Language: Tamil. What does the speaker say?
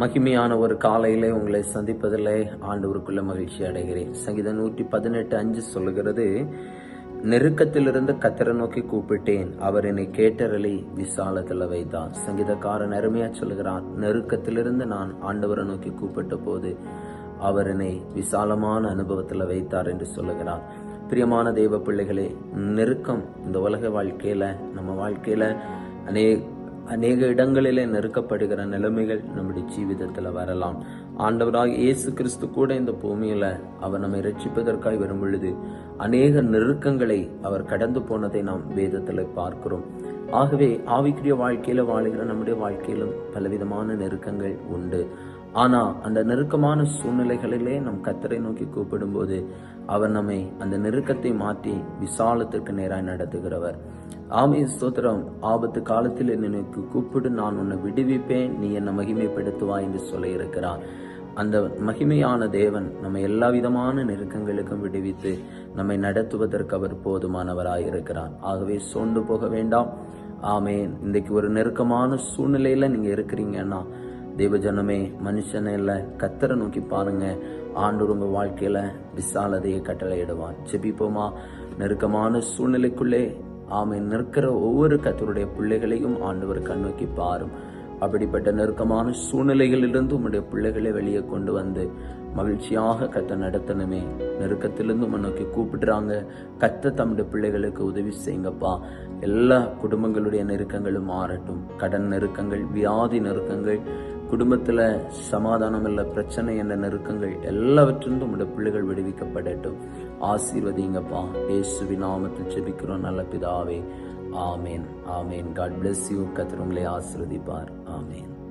மகிமையான ஒரு காலையிலே உங்களை சந்திப்பதிலே ஆண்டவருக்குள்ள மகிழ்ச்சி அடைகிறேன். சங்கீதம் நூற்றி பதினெட்டு அஞ்சு சொல்லுகிறது நெருக்கத்திலிருந்து கத்தரை நோக்கி கூப்பிட்டேன். அவர் என்னை கேட்டரளி விசாலத்தில் வைத்தார் சங்கீதக்காரன் அருமையா சொல்லுகிறான் நெருக்கத்திலிருந்து நான் ஆண்டவரை நோக்கி கூப்பிட்ட போது அவர் என்னை விசாலமான அனுபவத்தில் வைத்தார் என்று சொல்லுகிறார் பிரியமான தெய்வ பிள்ளைகளே நெருக்கம் இந்த உலக வாழ்க்கையில நம்ம வாழ்க்கையில அநேக அநேக இடங்களிலே நெருக்கப்படுகிற நிலைமைகள் நம்முடைய ஜீவிதத்தில் வரலாம். ஆண்டவராக இயேசு கிறிஸ்து கூட இந்த பூமியில அவர் நம்மை ரட்சிப்பதற்காய் வரும் பொழுது அநேக நெருக்கங்களை அவர் கடந்து போனதை நாம் வேதத்தில் பார்க்கிறோம். ஆகவே ஆவிக்குரிய வாழ்க்கையில வாழ்கிற நம்முடைய வாழ்க்கையிலும் பலவிதமான நெருக்கங்கள் உண்டு. ஆனால் அந்த நெருக்கமான சூழ்நிலைகளிலே நம் கத்தரை நோக்கி கூப்பிடும்போது அவர் நம்மை அந்த நெருக்கத்தை மாற்றி விசாலத்திற்கு நேராக நடத்துகிறவர். ஆமே ஸ்தோத்திரம். ஆபத்து காலத்தில் எனக்கு கூப்பிடு நான் உன்னை விடுவிப்பேன். நீ என்னை மகிமைப்படுத்துவா என்று சொல்ல இருக்கிறார். அந்த மகிமையான தேவன் நம்ம எல்லா விதமான நெருக்கங்களுக்கும் விடுவித்து நம்மை நடத்துவதற்கு அவர் போதுமானவராய் இருக்கிறார். ஆகவே சோர்ந்து போக வேண்டாம். ஆமே இன்றைக்கு ஒரு நெருக்கமான சூழ்நிலையில் நீங்கள் இருக்கிறீங்கன்னா தேவஜனமே மனுஷனை இல்லை கத்தரை நோக்கி பாருங்க. ஆண்டு உங்க வாழ்க்கையில விசாலதையை கட்டளையிடுவான் செபிப்போமா நெருக்கமான சூழ்நிலைக்குள்ளே ஆமை நிற்கிற ஒவ்வொரு கத்தருடைய பிள்ளைகளையும் ஆண்டவர் கண்ணோக்கி பாரும். அப்படிப்பட்ட நெருக்கமான சூழ்நிலைகளிலிருந்து உம்முடைய பிள்ளைகளை வெளியே கொண்டு வந்து மகிழ்ச்சியாக கத்த நடத்தணுமே. நெருக்கத்திலிருந்து உம்மை நோக்கி கூப்பிடுறாங்க. கத்த தம்முடைய பிள்ளைகளுக்கு உதவி செய்யுங்கப்பா. எல்லா குடும்பங்களுடைய நெருக்கங்களும் மாறட்டும். கடன் நெருக்கங்கள் வியாதி நெருக்கங்கள் குடும்பத்தில் சமாதானம் இல்லை பிரச்சனை என்ற நெருக்கங்கள் எல்லாவற்றிலிருந்தும் உங்களுடைய பிள்ளைகள் விடுவிக்கப்படட்டும். ஆசீர்வதிங்கப்பா. இயேசுவி நாமத்தில் ஜெபிக்கிறோம். நல்ல பிதாவே. ஆமேன். ஆமேன். காட் பிளஸ் யூ கத்திரங்களே ஆசிர்வதிப்பார். ஆமேன்.